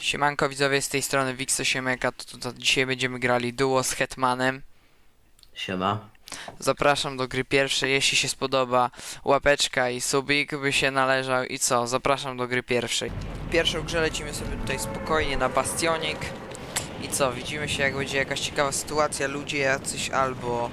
Siemanko widzowie, z tej strony Wixo Siemeka, to, to, to dzisiaj będziemy grali duo z Hetmanem. Siema. Zapraszam do gry pierwszej, jeśli się spodoba, łapeczka i subik by się należał i co, zapraszam do gry pierwszej. Pierwszą grze lecimy sobie tutaj spokojnie na bastionik i co, widzimy się jak będzie jakaś ciekawa sytuacja, ludzie jacyś albo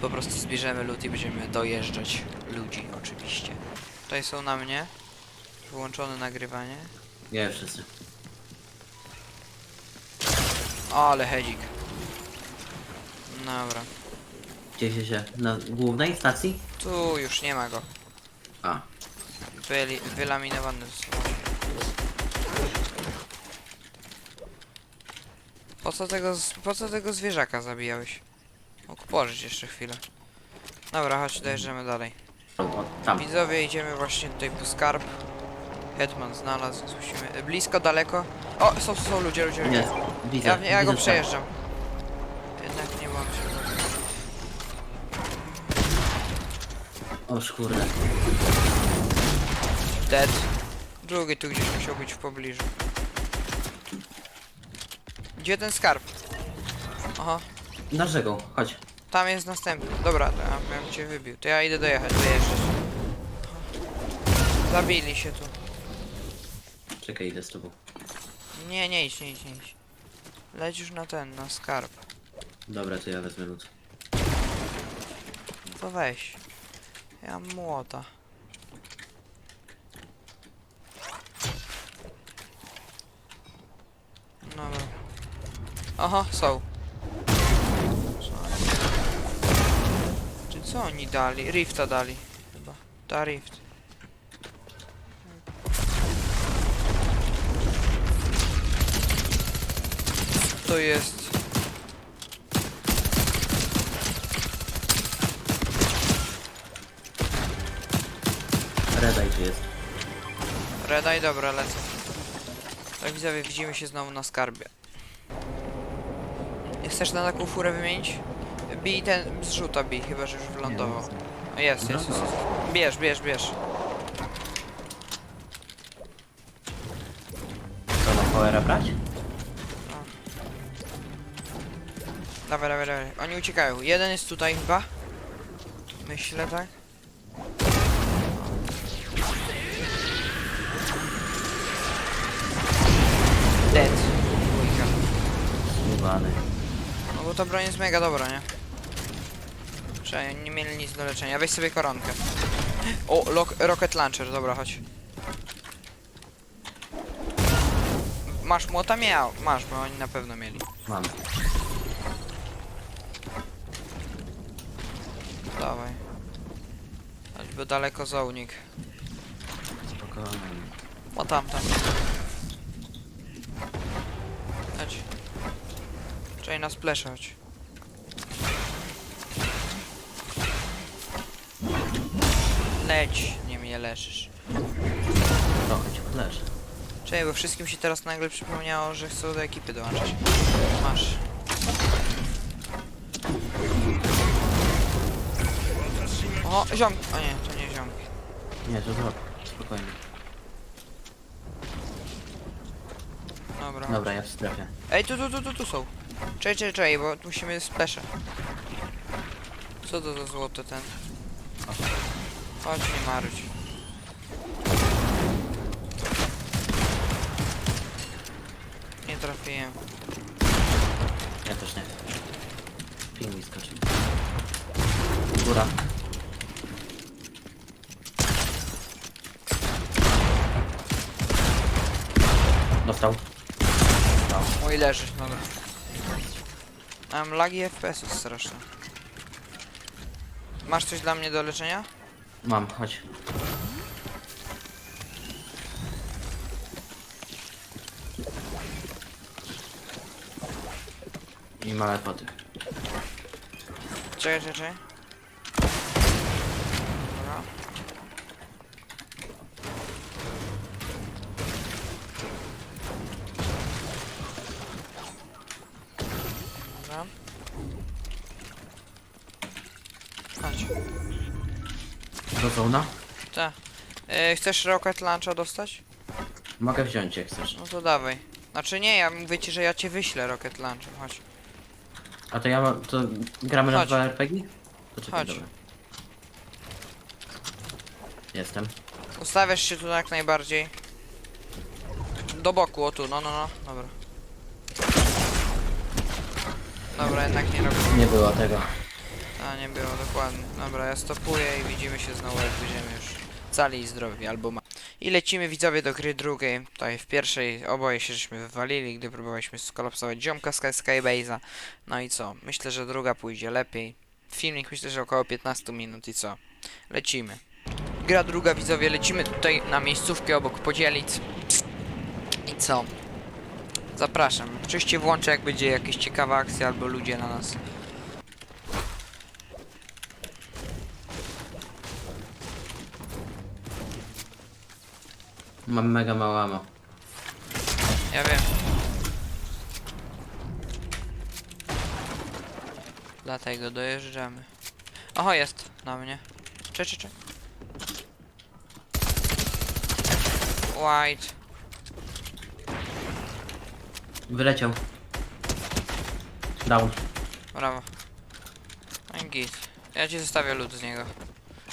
po prostu zbierzemy lód i będziemy dojeżdżać ludzi oczywiście. Tutaj są na mnie, wyłączone nagrywanie. Nie wszyscy. Ale hedzik. Dobra. Gdzie się się? Na głównej stacji? Tu już nie ma go. A. Wyli, wylaminowany został. Po co tego, z- po co tego zwierzaka zabijałeś? Mógł pożyć jeszcze chwilę. Dobra, chodź, dojeżdżamy dalej. O, tam. Widzowie, idziemy właśnie tutaj po skarb. Hetman znalazł, musimy... Blisko, daleko? O, są, są ludzie, ludzie, ludzie. Jest. Widzę. Ja, ja go widzę, przejeżdżam. Jednak nie mam się. O szkurde. Dead. Drugi tu gdzieś musiał być w pobliżu. Gdzie ten skarb? Aha, Na rzeką, chodź. tam jest następny. Dobra, to ja bym cię wybił. To ja idę dojechać, dojeżdżać. Zabili się tu. Czekaj, idę z tobą. Nie, nie idź, nie idź, nie idź. Leć już na ten, na skarb. Dobra, to ja wezmę lód. To weź. Ja mam młota. Dobra. Aha, są. Co? Czy co oni dali? Rifta dali chyba. Ta rift. To jest. Redaj tu jest. Redaj, dobra, lecę. Tak widzowie, widzimy się znowu na skarbie. Chcesz na taką furę wymienić? Bij ten, zrzuta bij, chyba że już wylądował. O, Jest, jest, jest, jest. Bierz, bierz, bierz. Co, na powera brać? Dawaj, dawaj, dawaj. Oni uciekają. Jeden jest tutaj chyba. Myślę, tak? Dead. Dwójka. Zmywany. No bo ta broń jest mega dobra, nie? Że nie mieli nic do leczenia. Weź sobie koronkę. O, rocket launcher, dobra, chodź. Masz młota? Miał. Masz, bo oni na pewno mieli. Mam. Dawaj. Choćby daleko zaunik. Spokojnie. O tam, tam. Chodź. Czekaj na chodź. Leć, nie mnie leżysz. Trochę ci podleży. Czekaj, bo wszystkim się teraz nagle przypomniało, że chcą do ekipy dołączyć. Masz. O, ziom... O nie, to nie ziom. Nie, to zrób. Spokojnie. Dobra. Dobra, ja w strefie. Ej, tu, tu, tu, tu, tu są. Czekaj, czekaj, czekaj, bo tu musimy splesze. Co to za złoto ten? Chodź, nie marudź. Nie trafiłem. Ja też nie. Ping mi skoczy. Góra. Dostał. Dostał. Mój leży, dobra. Mam lagi FPS-ów straszne. Masz coś dla mnie do leczenia? Mam, chodź. I małe poty. Czekaj, czekaj, czekaj. Zona? Tak. E, chcesz rocket launcha dostać? Mogę wziąć jak chcesz. No to dawaj. Znaczy nie, ja mówię ci, że ja cię wyślę Rocket Launcher, chodź. A to ja mam, to gramy na Chodź. dwa RPG? Chodź. dobra. Jestem. Ustawiasz się tu jak najbardziej. Do boku, o tu, no, no, no, dobra. Dobra, jednak nie robię. Nie było tego. A, nie było, dokładnie. Dobra, ja stopuję i widzimy się znowu, jak będziemy już cali i zdrowi, albo ma. I lecimy widzowie do gry drugiej. Tutaj w pierwszej oboje się żeśmy wywalili, gdy próbowaliśmy skolapsować ziomka z Sky- Skybase'a. No i co? Myślę, że druga pójdzie lepiej. Filmik myślę, że około 15 minut i co? Lecimy. Gra druga widzowie, lecimy tutaj na miejscówkę obok podzielic. I co? Zapraszam. Oczywiście włączę jak będzie jakieś ciekawa akcja albo ludzie na nas Mam mega mało ammo. Ja wiem. Dlatego dojeżdżamy. Oho, jest na mnie. Cze, cze, cze. White. Wyleciał. Down. Brawo. No git. Ja ci zostawię lód z niego.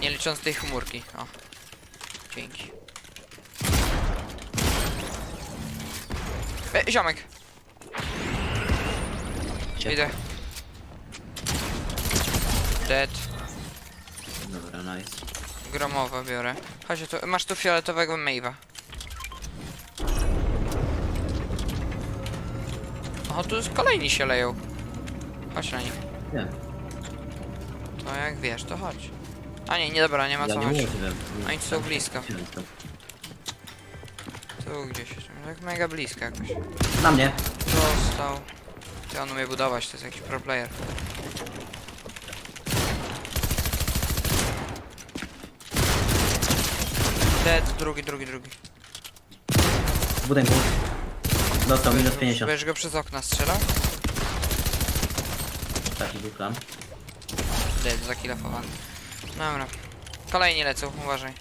Nie licząc tej chmurki. O. Dzięki. E, ziomek. Gdzie? Idę. Dead. Dobra, nice. Gromowe biorę. Chodź tu, masz tu fioletowego Mave'a. O, tu z- kolejni się leją. Chodź na nich. Nie. To jak wiesz, to chodź. A nie, nie dobra, nie ma ja co nie chodź. Oni są blisko. Tu gdzieś. Tak mega blisko jakoś. Na mnie. Dostał. Ty on umie budować, to jest jakiś pro player. Dead, drugi, drugi, drugi. W budynku. Dostał minus 50. Będziesz go przez okna strzelał? Taki był plan. Dead, zakilafowany. Dobra. Kolejni lecą, uważaj.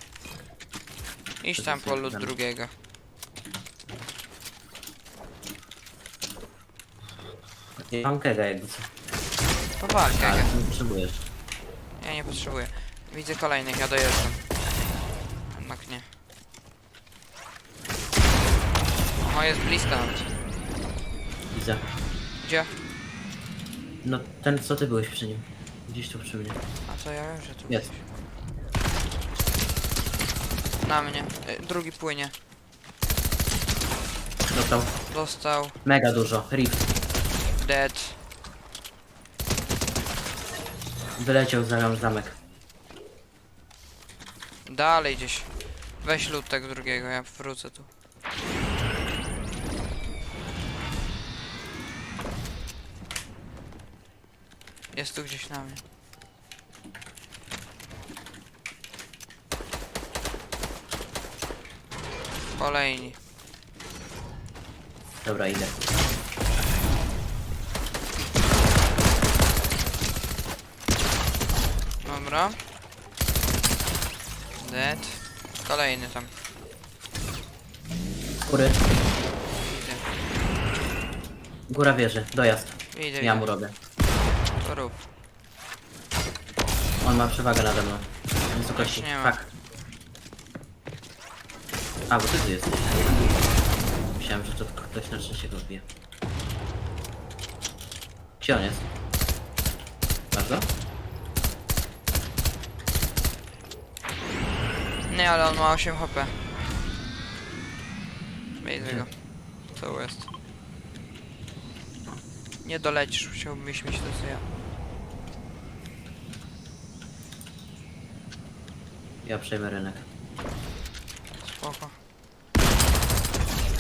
Idź tam po lód drugiego. Nie mam kega jakby co. Powalkę, Ale ja. nie potrzebujesz. ja nie potrzebuję. Widzę kolejnych, ja dojeżdżam. Jednak nie. O, jest blisko nawet. Widzę. Gdzie? No ten co ty byłeś przy nim? Gdzieś tu przy mnie. A to ja wiem, że tu Jest. Na mnie. Y, drugi płynie. Dostał. Dostał. Mega dużo. Rift. Dead. Wyleciał za zamek. Dalej gdzieś. Weź lód drugiego, ja wrócę tu. Jest tu gdzieś na mnie. Kolejni. Dobra, idę. Dobra. Dead. Kolejny tam. Góry. Idę. Góra wieży. Dojazd. Idę, Ja mu robię. To rób. On ma przewagę nade mną. Wysokości. nie ma. Fuck. A, bo ty tu jesteś. Myślałem, że to ktoś na trzeciego wbije. Gdzie on jest? Masz go? Nie, ale on ma 8 HP. Bejdę go. Co jest? Nie dolecisz, musiałbyś mieć to co ja. Ja przejmę rynek. Spoko.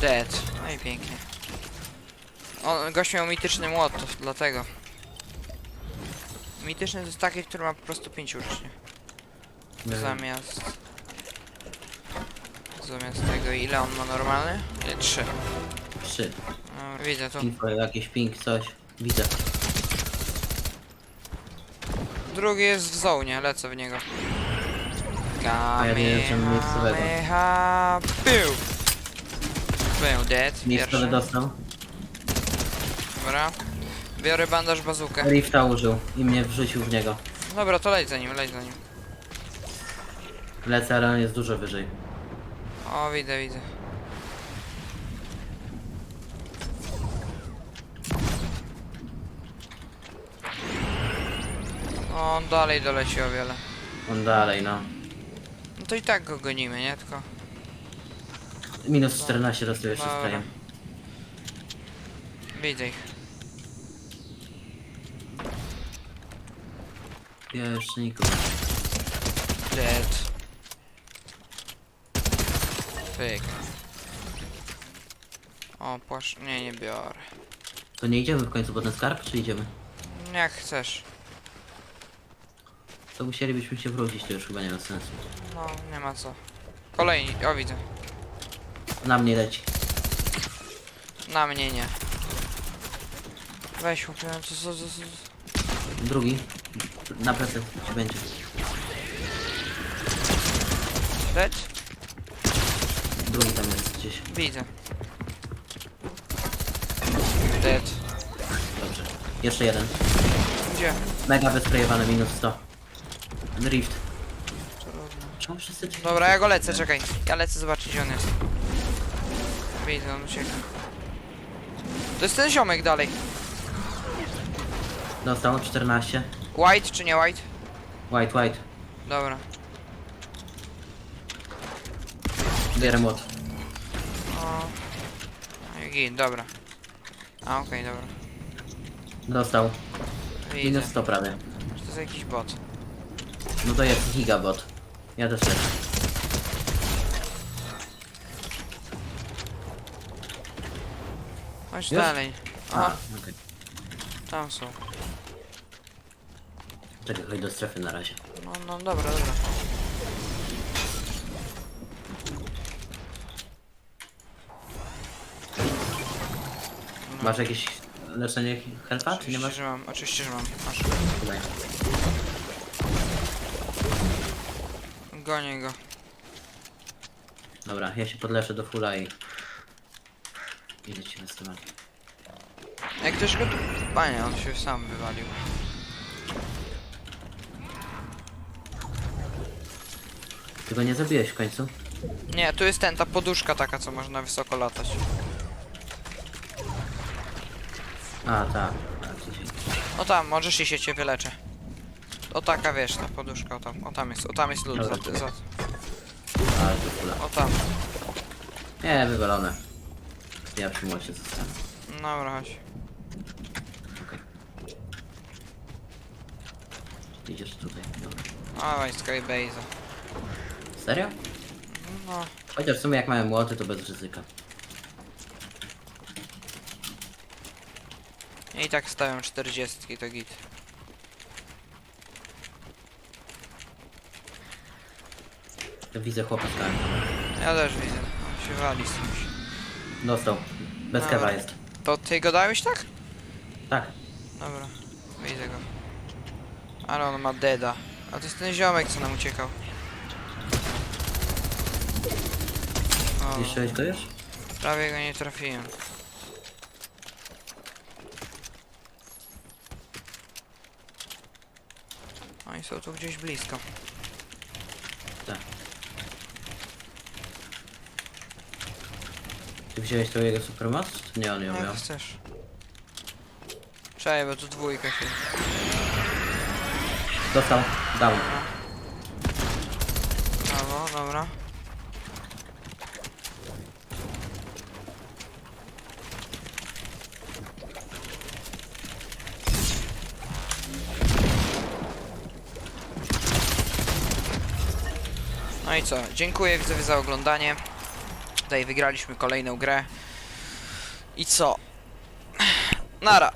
Dead. No i pięknie. On, gość miał mityczny młot, to dlatego. Mityczny to jest taki, który ma po prostu 5 uczni. Zamiast... Zamiast tego, ile on ma normalny? 3. Trzy. No, widzę tu. Info, jakiś ping, coś. Widzę. Drugi jest w zonie, lecę w niego. ja nie wiem, miejscowego. Pył! Był dead, Miejscowy pierwszy. dostał. Dobra. Biorę bandaż bazukę. Rifta użył i mnie wrzucił w niego. Dobra, to leć za nim, leć za nim. Lecę, ale on jest dużo wyżej. O, widzę, widzę. O, on dalej doleci o wiele. On dalej, no. No to i tak go gonimy, nie? Tylko... Minus 14 dostał jeszcze Dobra. sprayem. Widzę ich. Nikogo. Dead. Pyk. O, płasz... Nie, nie biorę. To nie idziemy w końcu po ten skarb, czy idziemy? Jak chcesz. To musielibyśmy się wrócić, to już chyba nie ma sensu. No, nie ma co. Kolejni, o widzę. Na mnie leci. Na mnie nie. Weź chłopie, co, co, co, co. Drugi. Na plecy ci będzie. Dead? Drugi tam jest gdzieś. Widzę. Dead. Dobrze. Jeszcze jeden. Gdzie? Mega wysprejowany, minus 100. Rift. Trudno. Czemu wszyscy ci... Dobra, ja go lecę, czekaj. Ja lecę zobaczyć gdzie on jest. Widzę, on ucieka. To jest ten ziomek dalej. Dostał 14. White czy nie white? White, white. Dobra. Bierę młot. O. I git, dobra. A, okej, dobra. Dostał. Widzę. Minus 100 prawie. Czy to jest jakiś bot? No to jest gigabot. Ja też lecę. Chodź dalej. A, Aha, okej. tam są. Czekaj, chodź do strefy na razie. No, no, dobra, dobra. Masz jakieś leczenie helpa, czy nie Oczywiście, masz? że mam, oczywiście, że mam. Masz. Gonię go. Dobra, ja się podleczę do fulla i... Idę ci na stronę. Jak ktoś go tu... Panie, on się sam wywalił. Ty go nie zabiłeś w końcu? Nie, tu jest ten, ta poduszka taka, co można wysoko latać. A, tak. O tam, możesz iść, ja cię wyleczę. O taka, wiesz, ta poduszka, o tam, o tam jest, o tam jest lód, za, za, Ale do fulla. o tam. Nie, wywalone. Ja przy młocie zostanę. Dobra, chodź. Okej. Idziesz tutaj. Dobra. Dawaj, Skybase'a. Serio? No, Chociaż w sumie jak mamy młoty, to bez ryzyka. I tak stawiam 40, to git. Widzę chłopa z kałem. Ja też widzę, on się wali z kimś. Dostał. Bez Dobra. kewa jest. To ty go dałeś tak? Tak. Dobra, widzę go. Ale on ma deda. A to jest ten ziomek, co nam uciekał. O, Zniszczyłeś go już? prawie go nie trafiłem. Są tu gdzieś blisko. Tak. Ty wziąłeś tą jego supermoc? Czy nie on ją Jak miał? chcesz. Czekaj, bo tu dwójka się... Dostał. Down. Brawo, dobra. I co? Dziękuję widzowie za oglądanie. Tutaj wygraliśmy kolejną grę. I co? Nara.